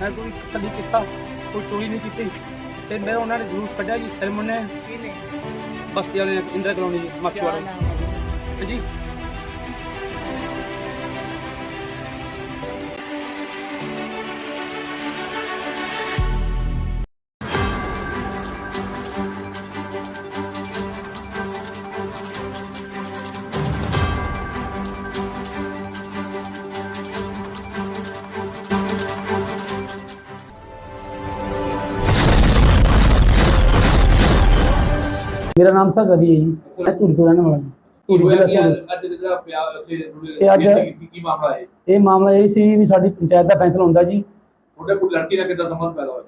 ਮੈਂ ਕੋਈ ਕੀਤਾ ਕੋਈ ਚੋਰੀ ਨਹੀਂ ਕੀਤੀ। ਸਿਰ ਮੇਰਾ ਉਹਨਾਂ ਨੇ ਜਲੂਸ ਕੱਢਿਆ ਜੀ ਸਿਰ ਮੁੰਨੇ। ਬਸਤੀ ਵਾਲੇ ਨੇ ਇੰਦਰਾ ਕਲੋਨੀ ਜੀ ਮੱਛਵਾੜਾ। ਹਾਂਜੀ। ਮੇਰਾ ਨਾਮ ਸਰ ਰਵੀ ਹੈ ਜੀ। ਮੈਂ ਧੂਰੀ ਤੋਂ ਰਹਿਣ ਵਾਲਾ ਜੀ। ਧੂਰੀ ਜ਼ਿਲ੍ਹਾ। ਅੱਜ ਜਿਹੜਾ ਪਿਆ ਇਹ ਅੱਜ- ਕੀ ਮਾਮਲਾ ਹੈ? ਇਹ ਮਾਮਲਾ ਇਹ ਸੀ ਵੀ ਸਾਡੀ ਪੰਚਾਇਤ ਦਾ ਫੈਸਲਾ ਹੁੰਦਾ ਜੀ। ਤੁਹਾਡੇ ਕੋਈ ਲੜਕੀ ਨਾਲ ਕਿੱਦਾਂ ਸੰਬੰਧ ਪੈਦਾ ਹੋਇਆ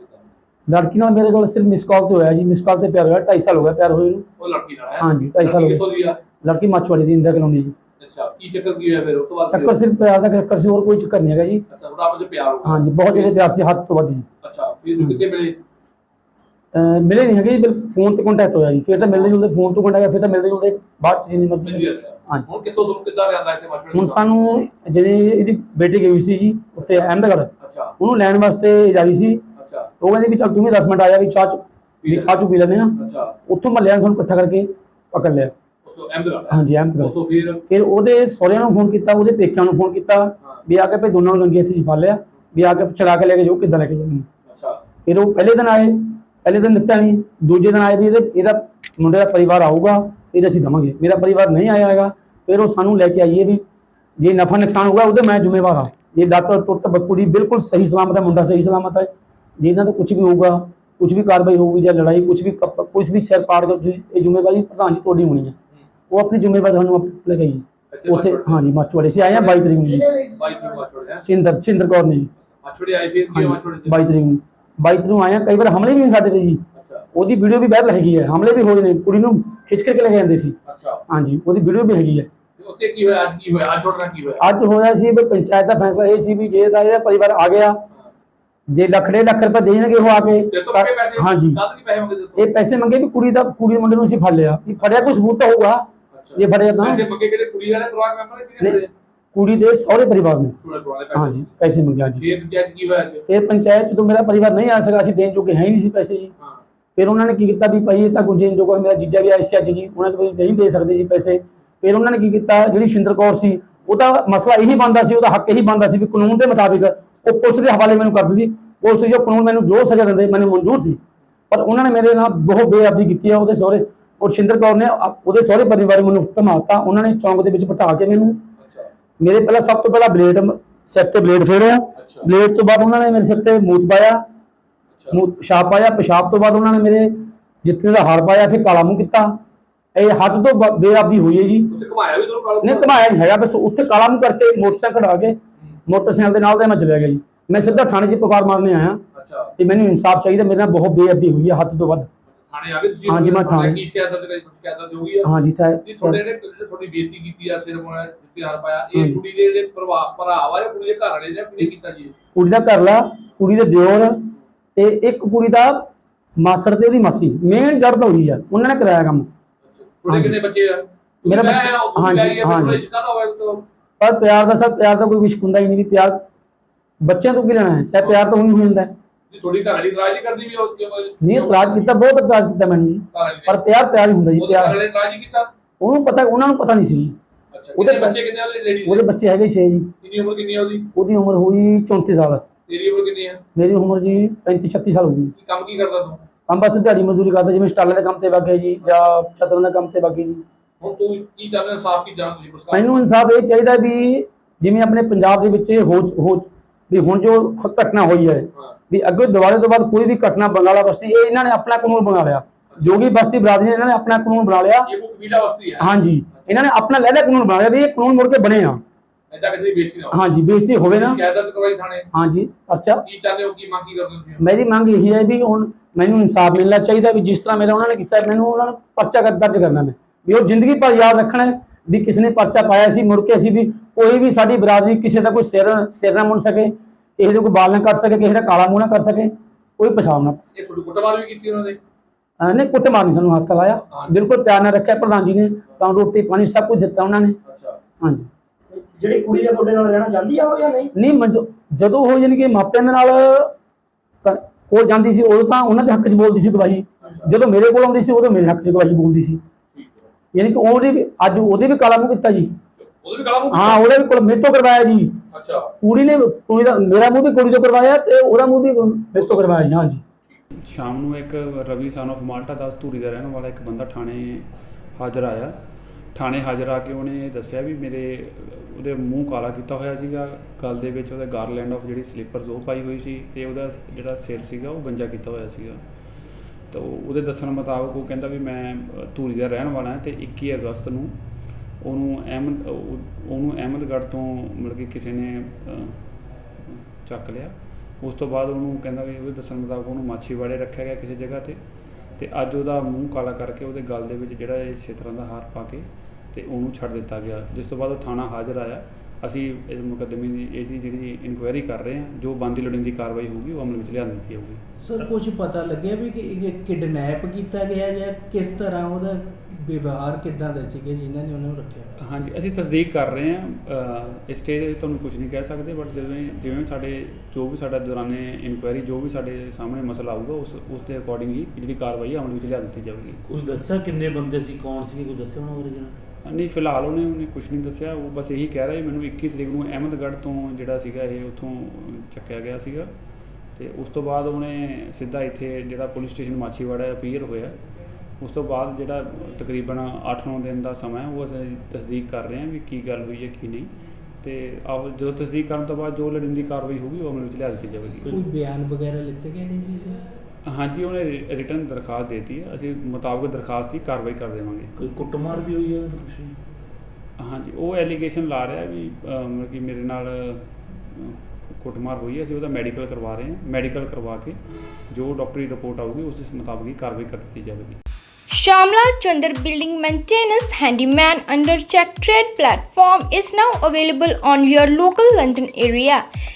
ਲੜਕੀ ਨਾਲ ਮੇਰੇ ਕੋਲ ਸਿਰਫ ਮਿਸ ਕਾਲ ਤੇ ਹੋਇਆ ਜੀ। ਮਿਸ ਕਾਲ ਤੇ ਪਿਆਰ ਹੋਇਆ 2.5 ਸਾਲ ਹੋ ਗਿਆ ਪਿਆਰ ਹੋਏ ਨੂੰ। ਉਹ ਲੜਕੀ ਨਾਲ ਹੈ? ਹਾਂਜੀ 2.5 ਸਾਲ ਹੋ ਗਏ। ਲੜਕੀ ਮੱਛਵਾੜੀ ਦੀ ਇੰਦਰਾ ਕਲੋਨੀ ਜੀ ਅੱਛਾ ਕੀ ਚੱਕਰ ਕੀ ਹੋਇਆ ਫਿਰ? ਉਸ ਤੋਂ ਬਾਅਦ ਚੱਕਰ? ਸਿਰਫ ਪਿਆਰ ਦਾ ਚੱਕਰ ਸੀ ਹੋਰ ਕੋਈ ਚੱਕਰ ਨਹੀਂ ਹੈਗਾ ਜੀ। ਅੱਛਾ ਤੁਹਾਡਾ ਆਪਸ ਵਿੱਚ ਪਿਆਰ ਹੋ ਗਿਆ। ਹਾਂਜੀ ਬਹੁਤ ਜ਼ਿਆਦਾ ਪਿਆਰ ਸੀ ਹੱਦ ਤੋਂ ਵੱਧ ਜੀ। ਅੱਛਾ ਫਿਰ ਕਿੱਥੇ ਮਿਲੇ? ਮਿਲੇ ਨਹੀਂ ਹੈਗੇ ਜੀ ਫੋਨ ਤੇ ਕੰਟੈਕਟ ਹੋਇਆ ਜੀ। ਫਿਰ ਤਾਂ ਮਿਲਦੇ ਜੁਲਦੇ ਫੋਨ ਤੋਂ ਕੰਟੈਕਟ ਫਿਰ ਤਾਂ ਮਿਲਦੇ ਜੁਲਦੇ ਬਾਅਦ ਚ ਜਿੰਨੀ ਮਰਜ਼ੀ ਹਾਂਜੀ। ਹੁਣ ਕਿੱਥੋਂ ਤੁਹਾਨੂੰ ਕਿੱਦਾਂ ਲਿਆਂਦਾ ਇੱਥੇ ਮਸ਼ਵਰੇ ਹੁਣ ਸਾਨੂੰ ਜਿਹੜੀ ਇਹਦੀ ਬੇਟੀ ਗਈ ਸੀ ਜੀ ਉੱਤੇ ਅਹਿਮਦਗੜ੍ਹ। ਅੱਛਾ। ਉਹਨੂੰ ਲੈਣ ਵਾਸਤੇ ਜਾਈ ਸੀ। ਅੱਛਾ। ਉਹ ਕਹਿੰਦੇ ਵੀ ਚੱਲ ਤੂੰ ਵੀ 10 ਮਿੰਟ ਆ ਜਾ ਵੀ ਚਾਹ ਚ ਵੀ ਚਾਹ ਚੁ ਪੀ ਲੈਂਦੇ ਆ ਅੱਛਾ। ਉੱਥੋਂ ਮਹੱਲਿਆਂ ਨੇ ਸਾਨੂੰ ਇਕੱਠਾ ਕਰਕੇ ਪਕੜ ਲਿਆ। ਹਾਂਜੀ ਅਹਿਮਦਗੜ੍ਹ। ਉਤੋਂ ਫਿਰ ਫਿਰ ਉਹਦੇ ਸਹੁਰਿਆਂ ਨੂੰ ਫੋਨ ਕੀਤਾ ਉਹਦੇ ਪੇਕਿਆਂ ਨੂੰ ਫੋਨ ਕੀਤਾ ਵੀ ਆ ਕੇ ਭਈ ਦੋਨਾਂ ਨੂੰ ਰੰਗੇ ਹੱਥੀਂ ਫੜ ਲਿਆ ਵੀ ਆ ਕੇ ਚਲਾ ਕੇ ਲੈ ਕੇ ਜਾਓ ਕਿੱਦਾਂ ਲੈ ਕੇ ਜਾਣੀ ਅੱਛਾ। ਫਿਰ ਉਹ ਪਹਿਲੇ ਦਿਨ ਆਏ। ਪਹਿਲੇ ਦਿਨ ਦਿੱਤਾ ਨਹੀਂ ਦੂਜੇ ਦਿਨ ਆਏ ਵੀ ਇਹਦੇ ਇਹਦਾ ਮੁੰਡੇ ਦਾ ਪਰਿਵਾਰ ਆਊਗਾ ਇਹਦੇ ਅਸੀਂ ਦਵਾਂਗੇ। ਮੇਰਾ ਪਰਿਵਾਰ ਨਹੀਂ ਆਇਆ ਹੈਗਾ ਫਿਰ ਉਹ ਸਾਨੂੰ ਲੈ ਕੇ ਆਈਏ ਵੀ ਜੇ ਨਫਾ ਨੁਕਸਾਨ ਹੋਊਗਾ ਉਹਦੇ ਮੈਂ ਜ਼ਿੰਮੇਵਾਰ ਹਾਂ। ਜੇ ਲੱਤ ਟੁੱਟ ਬੱਕੁੜੀ ਬਿਲਕੁਲ ਸਹੀ ਸਲਾਮਤ ਹੈ ਮੁੰਡਾ ਸਹੀ ਸਲਾਮਤ ਹੈ ਜੇ ਇਹਨਾਂ ਤੋਂ ਕੁਝ ਵੀ ਹੋਊਗਾ ਕੁਝ ਵੀ ਕਾਰਵਾਈ ਹੋਊਗੀ ਜਾਂ ਲੜਾਈ ਕੁਝ ਵੀ ਕੁਝ ਵੀ ਸਿਰ ਪਾੜ ਕੇ ਤੁਸੀਂ ਇਹ ਜ਼ਿੰਮੇਵਾਰੀ ਪ੍ਰਧਾਨ ਜੀ ਤੁਹਾਡੀ ਹੋਣੀ ਹੈ। ਉਹ ਆਪਣੀ ਜ਼ਿੰਮੇਵਾਰੀ ਤੁਹਾਨੂੰ ਆਪਣੀ ਲੈ ਕੇ ਆਈਏ। ਇੱਥੇ ਉੱਥੇ ਹਾਂਜੀ ਮਾਚਵਾੜੇ ਸੀ ਆਏ ਆ 22 ਤਰੀਕ ਨੂੰ ਜੀ। ਸਿੰਦਰ ਸਿੰਦਰ ਕੌਰ ਨੇ ਜੀ। ਮਛੋੜੇ ਆਏ ਫਿਰ ਕੀ ਮਛੋੜੇ 22 ਤਰੀਕ ਨੂੰ। 22 ਤਰੀਕ ਨੂੰ ਆਏ ਆ ਕਈ ਵਾਰ ਹਮਲੇ ਵੀ ਨੇ ਸਾਡੇ ਤੇ ਜੀ। ਅੱਛਾ। ਉਹਦੀ ਵੀਡੀਓ ਵੀ ਵਾਇਰਲ ਹੈਗੀ ਹੈ ਹਮਲੇ ਵੀ ਹੋਏ ਨੇ। ਕੁੜੀ ਨੂੰ ਖਿੱਚ ਕੇ ਲੈ ਕੇ ਜਾਂਦੇ ਸੀ। ਅੱਛਾ। ਹਾਂਜੀ ਉਹਦੀ ਵੀਡੀਓ ਵੀ ਹੈਗੀ ਹੈ। ਉੱਥੇ ਕੀ ਹੋਇਆ? ਅੱਜ ਕੀ ਹੋਇਆ? ਅੱਜ ਨਾਲ ਕੀ ਹੋਇਆ? ਅੱਜ ਹੋਇਆ ਸੀ ਵੀ ਪੰਚਾਇਤ ਦਾ ਫੈਸਲਾ ਇਹ ਸੀ ਵੀ ਜੇ ਤਾਂ ਇਹਦਾ ਪਰਿਵਾਰ ਆ ਗਿਆ ਜੇ ਲੱਖ ਡੇਢ ਲੱਖ ਰੁਪਏ ਦੇਣਗੇ ਉਹ ਆ ਕੇ ਤੇ ਪੈਸੇ? ਹਾਂਜੀ। ਕਾਹਦੇ ਪੈਸੇ ਇਹ ਪੈਸੇ ਮੰਗੇ ਵੀ ਕੁੜੀ ਦਾ ਕੁੜੀ ਦੇ ਮੁੰਡੇ ਨੂੰ ਅਸੀਂ ਫੜ ਲਿਆ। ਵੀ ਫੜਿਆ ਕੋਈ ਸਬੂਤ ਤਾਂ ਹੋਊਗਾ। ਅੱਛਾ। ਜੇ ਫੜਿਆ ਤਾਂ। ਪੈਸੇ ਮੰਗੇ ਕਿਹੜੇ ਕੁੜੀ ਵਾਲੇ ਪਰਿਵਾਰ ਮੈਂਬਰ ਨੇ ਨਹੀਂ। ਕੁੜੀ ਦੇ ਸਹੁਰੇ ਪਰਿਵਾਰ ਨੇ। ਪਰਿਵਾਰ ਦੇ ਪੈਸੇ? ਹਾਂਜੀ ਪੈਸੇ ਹਾਂਜੀ। ਫਿਰ ਪੰਚਾਇਤ ਕੀ ਹੋਇਆ ਅੱਜ? ਫਿਰ ਪੰਚਾਇਤ ਜਦੋਂ ਮੇਰਾ ਪਰਿਵਾਰ ਨਹੀਂ ਆ ਸਕਿਆ ਅਸੀਂ ਦੇਣ ਚੁੱਕੇ ਹੈ ਹੀ ਨਹੀਂ ਸੀ ਪੈਸੇ ਜੀ। ਹਾਂ। ਫਿਰ ਉਹਨਾਂ ਨੇ ਕੀ ਕੀਤਾ ਵੀ ਭਾਈ ਇਹ ਤਾਂ ਗੁੰਜੇ ਜੋ ਕੋਈ ਮੇਰਾ ਜੀਜਾ ਵੀ ਆਇਆ ਸੀ ਅੱਜ ਜੀ ਉਹਨਾਂ ਨੇ ਵੀ ਨਹੀਂ ਦੇ ਸਕਦੇ ਜੀ ਪੈਸੇ। ਫਿਰ ਉਹਨਾਂ ਨੇ ਕੀ ਕੀਤਾ ਜਿਹੜੀ ਸ਼ਿੰਦਰ ਕੌਰ ਸੀ ਉਹਦਾ ਮਸਲਾ ਇਹੀ ਬਣਦਾ ਸੀ ਉਹਦਾ ਹੱਕ ਇਹੀ ਬਣਦਾ ਸੀ ਵੀ ਕਾਨੂੰਨ ਦੇ ਮੁਤਾਬਿਕ ਉਹ ਪੁਲਿਸ ਦੇ ਹਵਾਲੇ ਮੈਨੂੰ ਕਰ ਦਿੰਦੀ। ਪੁਲਿਸ ਜੋ ਕਾਨੂੰਨ ਮੈਨੂੰ ਜੋ ਸਜ਼ਾ ਦਿੰਦੇ ਮੈਨੂੰ ਮਨਜ਼ੂਰ ਸੀ। ਪਰ ਉਹਨਾਂ ਨੇ ਮੇਰੇ ਨਾਲ ਬਹੁਤ ਬੇਅਦਬੀ ਕੀਤੀ ਹੈ ਉਹਦੇ ਸਹੁਰੇ। ਔਰ ਸ਼ਿੰਦਰ ਕੌਰ ਨੇ ਉਹਦੇ ਸਹੁਰੇ ਪਰਿਵਾਰ ਨੂੰ ਮੈਨੂੰ ਧਮਾਤਾ ਉਹਨਾਂ ਨੇ ਚੌਂਕ ਦੇ ਵਿੱਚ ਬਿਠਾ ਕੇ ਮੈਨੂੰ ਮੇਰੇ ਪਹਿਲਾਂ ਸਭ ਤੋਂ ਪਹਿਲਾਂ ਬਲੇਡ ਸਿਰ ਤੇ ਬਲੇਡ ਅੱਛਾ। ਬਲੇਡ ਤੋਂ ਬਾਅਦ ਉਹਨਾਂ ਨੇ ਮੇਰੇ ਸਿਰ ਤੇ ਮੂਤ ਪਾਇਆ। ਮੂੰਹ ਪਿਸ਼ਾਬ ਪਾਇਆ। ਪਿਸ਼ਾਬ ਤੋਂ ਬਾਅਦ ਉਹਨਾਂ ਨੇ ਮੇਰੇ ਜਿੱਥੇ ਦਾ ਹਾਰ ਪਾਇਆ ਫਿਰ ਕਾਲਾ ਮੂੰਹ ਕੀਤਾ। ਇਹ ਹੱਦ ਤੋਂ ਬ- ਬੇਅਦਬੀ ਹੋਈ ਹੈ ਜੀ। ਉੱਥੇ ਘਮਾਇਆ ਵੀ ਤੁਹਾਨੂੰ ਕਾਲ ਨਹੀਂ ਘਮਾਇਆ ਨਹੀਂ ਹੈਗਾ। ਬਸ ਉੱਥੇ ਕਾਲਾ ਮੂੰਹ ਕਰਕੇ ਮੋਟਰਸਾਈਕਲ ਆ ਕੇ ਮੋਟਰਸਾਈਕਲ ਦੇ ਨਾਲ ਤੇ ਮੈਂ ਚਲਿਆ ਗਿਆ ਜੀ। ਮੈਂ ਸਿੱਧਾ ਥਾਣੇ 'ਚ ਪੁਕਾਰ ਮਾਰਨੇ ਆਇਆ। ਅੱਛਾ। ਤੇ ਮੈਨੂੰ ਇਨਸਾਫ ਚਾਹੀਦਾ। ਮੇਰੇ ਨਾਲ ਬਹੁਤ ਬੇਅਦਬੀ ਹੋਈ ਹੈ ਹੱਦ ਤੋਂ ਵੱਧ। ਥਾਣੇ ਆ ਗਏ। ਤੁਸੀਂ ਹਾਂਜੀ, ਮੈਂ ਥਾਣੇ। ਕੀ ਸ਼ਿਕਾਇਤ ਦਰਜ ਕਰੀ? ਸ਼ਿਕਾਇਤ ਦਰਜ ਹੋ ਗਈ ਆ? ਹਾਂਜੀ ਜੀ ਤੁਹਾਡੇ ਨੇ ਜਿਹੜੇ ਤੁਹਾਡੀ ਬੇਇੱਜ਼ਤੀ ਕੀਤੀ ਆ ਸਿਰ ਜਿੱਤੇ ਹਾਰ ਪਾਇਆ। ਇਹ ਹਾਂਜੀ। ਕੁੜੀ ਦੇ ਜਿਹੜੇ ਪਰਿਵਾਰ ਭਰਾ ਵਾ ਜਾਂ ਕੁੜੀ ਦੇ ਘਰ ਵਾਲੇ ਨੇ ਕੁੜੀ ਕੀਤਾ ਜੀ ਕੁੜੀ ਦਾ ਘਰ ਲਾ ਕੁੜੀ ਦੇ ਦਿਓਰ ਤੇ ਇੱਕ ਕੁੜੀ ਦਾ ਮਾਸੜ ਤੇ ਉਹਦੀ ਮਾਸੀ। ਮੇਨ ਜੜ ਤਾਂ ਉਹੀ ਆ। ਉਹਨਾਂ ਨੇ ਕਰਾਇਆ ਕੰਮ। ਤੁਹਾਡੇ ਕਿੰਨੇ ਬੱਚੇ ਆ? ਮੇਰਾ ਬੱਚਾ- ਹਾਂਜੀ, ਹਾਂਜੀ। ਹਾਂਜੀ ਹਾਂਜੀ। ਹੋਵੇ ਤਾਂ। ਪਰ ਪਿਆਰ ਦਾ ਸਭ ਪਿਆਰ ਦਾ ਕੋਈ ਵਿਸ਼ਕ ਹੁੰਦਾ ਹੀ ਨਹੀਂ ਵੀ ਪਿਆਰ ਬੱਚਿਆਂ ਤੋਂ ਕੀ ਲੈਣਾ ਹੈ? ਚਾਹੇ ਪਿਆਰ ਤਾਂ ਉਹੀ ਹੋ ਜਾਂਦਾ ਹੈ। ਤੁਹਾਡੀ ਘਰ ਵਾਲੀ ਇਤਰਾਜ਼ ਨਹੀਂ ਕਰਦੀ ਵੀ ਉਹ ਕਿਉਂ ਨਹੀਂ ਇਤਰਾਜ਼ ਕੀਤਾ ਬਹੁਤ ਇਤਰਾਜ਼ ਕੀਤਾ ਮੈਨੂੰ ਜੀ। ਪਰ ਪਿਆਰ ਪਿਆਰ ਹੀ ਹੁੰਦਾ ਜੀ ਪਿਆਰ। ਵਾਲੇ ਇਤਰਾਜ਼ ਨਹੀਂ ਕੀਤਾ? ਉਹਨੂੰ ਪਤਾ ਉਹਨਾਂ ਨੂੰ ਪਤਾ ਨਹੀਂ ਸੀ। ਅੱਛਾ ਉਹਦੇ ਬੱਚੇ ਕਿੰਨੇ ਵਾਲੇ? ਲੇਡੀ ਉਹਦੇ ਬੱਚੇ ਹੈਗੇ 6 ਜੀ। ਕਿੰਨੀ ਉਮਰ ਕਿੰਨੀ ਉਹਦੀ? ਉਹਦੀ ਉਮਰ ਹੋਈ 34 ਸਾਲ। ਤੇਰੀ ਉਮਰ ਕਿੰਨੀ ਆ? ਮੇਰੀ ਉਮਰ ਜੀ 35 36 ਸਾਲ ਹੋ ਗਈ ਕੀ ਕੰਮ ਕੀ ਕਰਦਾ ਤੂੰ? ਕੰਮ ਬਸ ਦਿਹਾੜੀ ਮਜ਼ਦੂਰੀ ਕਰਦਾ ਜਿਵੇਂ ਸਟਾਲਾਂ ਦੇ ਕੰਮ ਤੇ ਵਗੇ ਜੀ ਜਾਂ ਛਤਰਾਂ ਦੇ ਕੰਮ ਤੇ ਵਗੇ ਜੀ। ਹੁਣ ਤੂੰ ਕੀ ਚਾਹੁੰਦਾ ਸਾਫ਼ ਕੀ ਜਾਣ ਤੁਸੀਂ ਪੁਰਸਕਾਰ? ਮੈਨੂੰ ਇਨਸਾਫ ਇਹ ਚਾਹੀਦਾ ਵੀ ਜਿਵੇਂ ਆਪਣੇ ਪੰਜਾਬ ਦੇ ਵਿੱਚ ਹੋ ਹੋ ਵੀ ਹੁਣ ਜੋ ਘਟਨਾ ਹੋਈ ਹੈ ਵੀ ਅੱਗੇ ਦੁਬਾਰੇ ਤੋਂ ਬਾਅਦ ਕੋਈ ਵੀ ਘਟਨਾ ਬੰਗਾਲਾ ਬਸਤੀ ਇਹ ਇਹਨਾਂ ਨੇ ਆਪਣਾ ਕਾਨੂੰਨ ਬਣਾ ਲਿਆ। ਜੋਗੀ ਬਸਤੀ ਬਰਾਦਰੀ ਇਹਨਾਂ ਨੇ ਆਪਣਾ ਕਾਨੂੰਨ ਬਣਾ ਲਿਆ। ਇਹ ਕੋਈ ਕਬੀਲਾ ਵਸਤੀ ਹੈ। ਹਾਂਜੀ। ਇਹਨਾਂ ਨੇ ਆਪਣਾ ਲਹਿਦਾ ਕਾਨੂੰਨ ਬਣਾ ਲਿਆ ਵੀ ਇਹ ਕਾਨੂੰਨ ਮੁੜ ਕੇ ਬਣੇ ਆ। ਐਦਾਂ ਕਿਸੇ ਦੀ ਬੇਇੱਜ਼ਤੀ ਨਾ ਹੋਵੇ। ਹਾਂਜੀ ਬੇਇੱਜ਼ਤੀ ਹੋਵੇ ਨਾ। ਸ਼ਿਕਾਇਤ ਕਰਵਾਈ ਥਾਣੇ। ਹਾਂਜੀ ਅੱਛਾ ਕੀ ਚਾਹੁੰਦੇ ਹੋ ਕੀ ਮੰਗ ਕੀ ਕਰਦੇ ਹੋ ਮੇਰੀ ਮੰਗ ਇਹੀ ਹੈ ਵੀ ਹੁਣ ਮੈਨੂੰ ਇਨਸਾਫ ਮਿਲਣਾ ਚਾਹੀਦਾ ਵੀ ਜਿਸ ਤਰ੍ਹਾਂ ਮੇਰਾ ਉਹਨਾਂ ਨੇ ਕੀਤਾ ਮੈਨੂੰ ਉਹਨਾਂ ਨੂੰ ਪਰਚਾ ਦਰਜ ਕਰਨਾ ਮੈਂ। ਵੀ ਉਹ ਜ਼ਿੰਦਗੀ ਭਰ ਯਾਦ ਰੱਖਣਾ ਹੈ। ਵੀ ਕਿਸ ਨੇ ਪਰਚਾ ਪਾਇਆ ਸੀ ਮੁੜ ਕੇ ਅਸੀਂ ਵੀ ਕੋਈ ਵੀ ਸਾਡੀ ਬਰਾਦਰੀ ਕਿਸੇ ਦਾ ਕੋਈ ਸਿਰ ਸਿਰ ਨਾ ਮੁੰਨ ਸਕੇ ਕਿਸੇ ਦੇ ਕੋਈ ਬਾਲ ਨਾ ਕਰ ਸਕੇ ਕਿਸੇ ਦਾ ਕਾਲਾ ਮੂੰਹ ਨਾ ਕਰ ਸਕੇ ਕੋਈ ਪਛਾਣ ਨਾ ਇਹ ਕੁੱਟਮਾਰ ਵੀ ਕੀਤੀ ਉਹਨਾਂ ਨੇ? ਅਹ ਨਹੀਂ ਕੁੱਟ ਮਾਰਨੀ ਸਾਨੂੰ ਹੱਥ ਲਾਇਆ। ਬਿਲਕੁਲ ਪਿਆਰ ਨਾਲ ਰੱਖਿਆ ਪ੍ਰਧਾਨ ਜੀ ਨੇ ਸਾਨੂੰ ਰੋਟੀ ਪਾਣੀ ਸਭ ਕੁਝ ਦਿੱਤਾ ਉਹਨਾਂ ਨੇ। ਅੱਛਾ। ਹਾਂਜੀ। ਜਿਹੜੀ ਕੁੜੀ ਆ ਤੁਹਾਡੇ ਨਾਲ ਰਹਿਣਾ ਚਾਹੁੰਦੀ ਆ ਉਹ ਜਾਂ ਨਹੀਂ? ਨਹੀਂ ਜਦੋਂ ਉਹ ਯਾਨੀ ਕਿ ਮਾਪਿਆਂ ਦੇ ਨਾਲ ਕੋਲ ਜਾਂਦੀ ਸੀ ਉਦੋਂ ਤਾਂ ਉਹਨਾਂ ਦੇ ਹੱਕ 'ਚ ਬੋਲਦੀ ਸੀ ਗਵਾਹੀ। ਜਦੋਂ ਮੇਰੇ ਕੋਲ ਆਉਂਦੀ ਸੀ ਉਦੋਂ ਮੇਰੇ ਹੱਕ 'ਚ ਗਵਾਹੀ ਬੋਲਦੀ ਸੀ। ਯਾਨੀ ਕਿ ਉਹਦੇ ਵੀ ਅੱਜ ਉਹਦੇ ਵੀ ਕਾਲਾ ਮੂੰਹ ਕੀਤਾ ਜੀ। ਉਹਦੇ ਵੀ ਗਲਾ ਮੂੰਹ ਹਾਂ ਉਹਦੇ ਵੀ ਕੋਲ ਮੇਰੇ ਤੋਂ ਕਰਵਾਇਆ ਜੀ। ਅੱਛਾ। ਕੁੜੀ ਨੇ ਕੁੜੀ ਦਾ ਮੇਰਾ ਮੂੰਹ ਵੀ ਕੁੜੀ ਤੋਂ ਕਰਵਾਇਆ ਤੇ ਉਹਦਾ ਮੂੰਹ ਵੀ ਮੇਰੇ ਤੋਂ ਕਰਵਾਇਆ ਜੀ ਹਾਂ ਜੀ। ਸ਼ਾਮ ਨੂੰ ਇੱਕ ਰਵੀ ਸਨ of ਮਾਲਟਾ ਦਾਸ ਧੂਰੀ ਦਾ ਰਹਿਣ ਵਾਲਾ ਇੱਕ ਬੰਦਾ ਥਾਣੇ ਹਾਜ਼ਰ ਆਇਆ। ਥਾਣੇ ਹਾਜ਼ਰ ਆ ਕੇ ਉਹਨੇ ਦੱਸਿਆ ਵੀ ਮੇਰੇ ਉਹਦੇ ਮੂੰਹ ਕਾਲਾ ਕੀਤਾ ਹੋਇਆ ਸੀਗਾ। ਗਲ ਦੇ ਵਿੱਚ ਉਹਦੇ ਗਾਰਲੈਂਡ ਆਫ ਜਿਹੜੀ ਸਲੀਪਰਸ ਉਹ ਪਾਈ ਹੋਈ ਸੀ ਤੇ ਉਹਦਾ ਜਿਹੜਾ ਸਿਰ ਸੀਗਾ ਉਹ ਗੰਜਾ ਕੀਤਾ ਹੋਇਆ ਸੀਗਾ। ਤਾਂ ਉਹਦੇ ਦੱਸਣ ਮੁਤਾਬਕ ਉਹ ਕਹਿੰਦਾ ਵੀ ਮੈਂ ਧੂਰੀ ਦਾ ਰਹਿਣ ਵਾਲਾ ਹਾਂ ਤੇ 21 ਅਗਸਤ ਨੂੰ ਉਹਨੂੰ ਅਹਿਮਦ ਉਹਨੂੰ ਅਹਿਮਦਗੜ੍ਹ ਤੋਂ ਮਤਲਬ ਕਿ ਕਿਸੇ ਨੇ ਚੱਕ ਲਿਆ। ਉਸ ਤੋਂ ਬਾਅਦ ਉਹਨੂੰ ਕਹਿੰਦਾ ਵੀ ਉਹਦੇ ਦੱਸਣ ਮੁਤਾਬਕ ਉਹਨੂੰ ਮਾਛੀਵਾੜੇ ਰੱਖਿਆ ਗਿਆ ਕਿਸੇ ਜਗ੍ਹਾ ਤੇ ਤੇ ਅੱਜ ਉਹਦਾ ਮੂੰਹ ਕਾਲਾ ਕਰਕੇ ਉਹਦੇ ਗਲ ਦੇ ਵਿੱਚ ਜਿਹੜਾ ਇਸੇ ਤਰ੍ਹਾਂ ਦਾ ਹਾਰ ਪਾ ਕੇ ਤੇ ਉਹਨੂੰ ਛੱਡ ਦਿੱਤਾ ਗਿਆ, ਜਿਸ ਤੋਂ ਬਾਅਦ ਉਹ ਥਾਣਾ ਹਾਜ਼ਰ ਆਇਆ। ਅਸੀਂ ਇਸ ਮੁਕੱਦਮੇ ਦੀ ਇਹਦੀ ਜਿਹੜੀ ਇਨਕੁਆਇਰੀ ਕਰ ਰਹੇ ਹਾਂ ਜੋ ਬੰਦੀ ਲੋੜੀਂਦੀ ਕਾਰਵਾਈ ਹੋਊਗੀ ਉਹ ਅਮਲ ਵਿੱਚ ਲਿਆਂਦੀ ਜਾਊਗੀ। ਸਰ ਕੁਝ ਪਤਾ ਲੱਗਿਆ ਵੀ ਕਿ ਇਹ ਕਿਡਨੈਪ ਕੀਤਾ ਗਿਆ ਜਾਂ ਕਿਸ ਤਰ੍ਹਾਂ ਉਹਦਾ ਵਿਵਹਾਰ ਕਿਦਾਂ ਦਾ ਸੀਗੇ ਜਿਨ੍ਹਾਂ ਨੇ ਉਹਨੂੰ ਰੱਖਿਆ? ਹਾਂਜੀ ਅਸੀਂ ਤਸਦੀਕ ਕਰ ਰਹੇ ਹਾਂ ਅ, ਇਸ ਸਟੇਜ 'ਤੇ ਤੁਹਾਨੂੰ ਕੁਝ ਨਹੀਂ ਕਹਿ ਸਕਦੇ ਬਟ ਜਿਵੇਂ ਜਿਵੇਂ ਸਾਡੇ ਜੋ ਵੀ ਸਾਡਾ ਦੌਰਾਨੇ ਇਨਕੁਆਇਰੀ ਜੋ ਵੀ ਸਾਡੇ ਸਾਹਮਣੇ ਮਸਲਾ ਆਊਗਾ ਉਸ ਉਸ ਦੇ ਅਕੋਰਡਿੰਗ ਹੀ ਜਿਹੜੀ ਕਾਰਵਾਈ ਅਮਲ ਵਿੱਚ ਲਿਆ ਦਿੱਤੀ ਜਾਵੇਗੀ ਕੁਝ ਦੱਸਿਆ ਕਿੰਨੇ ਬੰਦੇ ਸੀ ਕੌਣ ਸੀ ਕੁਝ ਦੱਸਿਆ ਉਹਨਾਂ ਬਾਰੇ ਜਣਾ ਨਹੀਂ, ਫਿਲਹਾਲ ਉਹਨੇ ਉਹਨੇ ਕੁਝ ਨਹੀਂ ਦੱਸਿਆ। ਉਹ ਬਸ ਇਹੀ ਕਹਿ ਰਿਹਾ ਵੀ ਮੈਨੂੰ 21 ਤਰੀਕ ਨੂੰ ਅਹਿਮਦਗੜ੍ਹ ਤੋਂ ਜਿਹੜਾ ਸੀਗਾ ਇਹ ਉੱਥੋਂ ਚੱਕਿਆ ਗਿਆ ਸੀਗਾ। ਤੇ ਉਸ ਤੋਂ ਬਾਅਦ ਉਹਨੇ ਸਿੱਧਾ ਇੱਥੇ ਜਿਹੜਾ ਪੁਲਿਸ ਸਟੇਸ਼ਨ ਮਾਛੀਵਾੜਾ ਅਪੀਅਰ ਹੋਇਆ। ਉਸ ਤੋਂ ਬਾਅਦ ਜਿਹੜਾ ਤਕਰੀਬਨ 8-9 ਦਿਨ ਦਾ ਸਮਾਂ ਉਹ ਅਸੀਂ ਤਸਦੀਕ ਕਰ ਰਹੇ ਹਾਂ ਵੀ ਕੀ ਗੱਲ ਹੋਈ ਹੈ, ਕੀ ਨਹੀਂ। ਤੇ ਆਓ ਜਦੋਂ ਤਸਦੀਕ ਕਰਨ ਤੋਂ ਬਾਅਦ ਜੋ ਲੋੜੀਂਦੀ ਕਾਰਵਾਈ ਹੋਊਗੀ, ਉਹ ਅਮਲ ਵਿੱਚ ਲਿਆ ਦਿੱਤੀ ਜਾਵੇਗੀ। ਕੋਈ ਬਿਆਨ ਵਗੈਰਾ ਲਿੱਤੇ ਗਏ ਨੇ ਜੀ ਹਾਂਜੀ ਉਹਨੇ ਰਿਟਰਨ ਦਰਖਾਸਤ ਦੇਤੀ ਹੈ। ਅਸੀਂ ਮੁਤਾਬਕ ਦਰਖਾਸਤ ਦੀ ਕਾਰਵਾਈ ਕਰ ਦੇਵਾਂਗੇ। ਕੋਈ ਕੁੱਟਮਾਰ ਵੀ ਹੋਈ ਹੈ ਕੁਛ ਹਾਂਜੀ ਉਹ ਐਲੀਗੇਸ਼ਨ ਲਾ ਰਿਹਾ ਵੀ ਮਤਲਬ ਕਿ ਮੇਰੇ ਨਾਲ ਕੁੱਟਮਾਰ ਹੋਈ ਹੈ। ਅਸੀਂ ਉਹਦਾ ਮੈਡੀਕਲ ਕਰਵਾ ਰਹੇ ਹਾਂ। ਮੈਡੀਕਲ ਕਰਵਾ ਕੇ ਜੋ ਡਾਕਟਰੀ ਰਿਪੋਰਟ ਆਊਗੀ ਉਸ ਦੇ ਮੁਤਾਬਕ ਹੀ ਕਾਰਵਾਈ ਕਰ ਦਿੱਤੀ ਜਾਵੇਗੀ। Shamla Chandar Building Maintenance Handyman under Check Trade platform is now available on your local London area.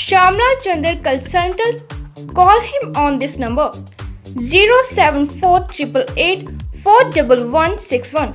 Shamla Chandar Consultant. Call him on this number 07488 41161.